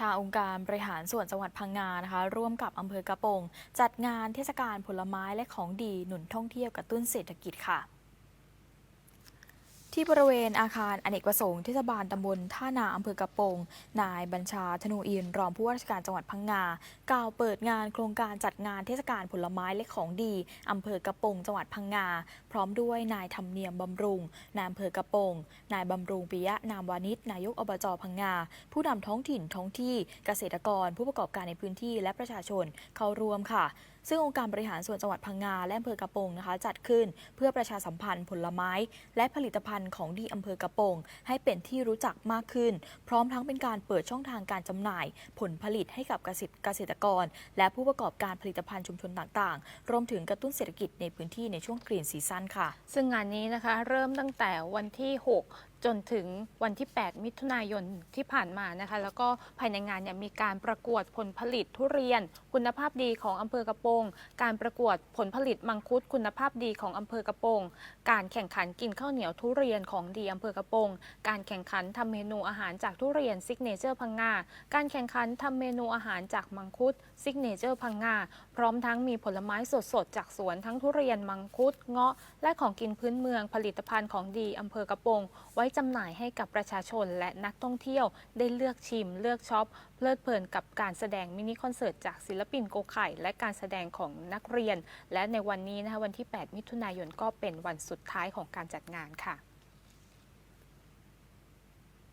ทางองค์การบริหารส่วนจังหวัดพังงานะคะ ร่วมกับอำเภอกระโปงจัดงานเทศกาลผลไม้และของดีหนุนท่องเที่ยวกระตุ้นเศรษฐกิจค่ะ ที่บริเวณอาคารอเนกประสงค์เทศบาลตำบลท่านาอำเภอกระโปง นายบัญชาธนูอินทร์รองผู้ว่าราชการจังหวัดพังงา กล่าวเปิดงานโครงการจัดงานเทศกาลผลไม้และของดีอำเภอกระโปงจังหวัดพังงา พร้อมด้วยนายธรรมเนียมบำรุง นายอำเภอกระโปง นายบำรุงปิยะนามวานิชนายกอบจพังงา ผู้นำท้องถิ่นท้องที่เกษตรกรผู้ประกอบการในพื้นที่และประชาชนเข้าร่วมค่ะซึ่งองค์การบริหารส่วนจังหวัดพังงาและอำเภอกระโปงนะคะ จัดขึ้นเพื่อประชาสัมพันธ์ผลไม้ และผลิตภัณฑ์ของดีอำเภอกระโปง ให้เป็นที่รู้จักมากขึ้น พร้อมทั้งเป็นการเปิดช่องทางการจำหน่าย ผลผลิตให้กับเกษตรเกษตรกร และผู้ประกอบการผลิตภัณฑ์ชุมชนต่างๆ รวมถึงกระตุ้นเศรษฐกิจในพื้นที่ในช่วงกรีนซีซั่นค่ะ ซึ่งงานนี้นะคะ เริ่มตั้งแต่วันที่ 6 จนถึงวันที่ 8 มิถุนายนที่ผ่านมานะคะ แล้วก็ภายในงานเนี่ยมีการประกวดผลผลิตทุเรียน คุณภาพดีของอำเภอกระโปง การประกวดผลผลิตมังคุดคุณภาพดีของอำเภอกระโปง การแข่งขันกินข้าวเหนียวทุเรียนของดีอำเภอกระโปง การแข่งขันทำเมนูอาหารจากทุเรียนซิกเนเจอร์พังงา การแข่งขันทำเมนูอาหารจากมังคุดซิกเนเจอร์พังงา พร้อมทั้งมีผลไม้สดๆ จากสวนทั้งทุเรียนมังคุดเงาะ และของกินพื้นเมืองผลิตภัณฑ์ของดีอำเภอกระโปงไว้จำหน่ายให้กับประชาชนและนักท่องเที่ยวได้เลือกชิม เลือกช็อป เพลิดเพลินกับการแสดงมินิคอนเสิร์ตจากศิลปินโกไข่และการแสดงของนักเรียน และในวันนี้นะคะวันที่ 8 มิถุนายนก็เป็นวันสุดท้ายของการจัดงานค่ะ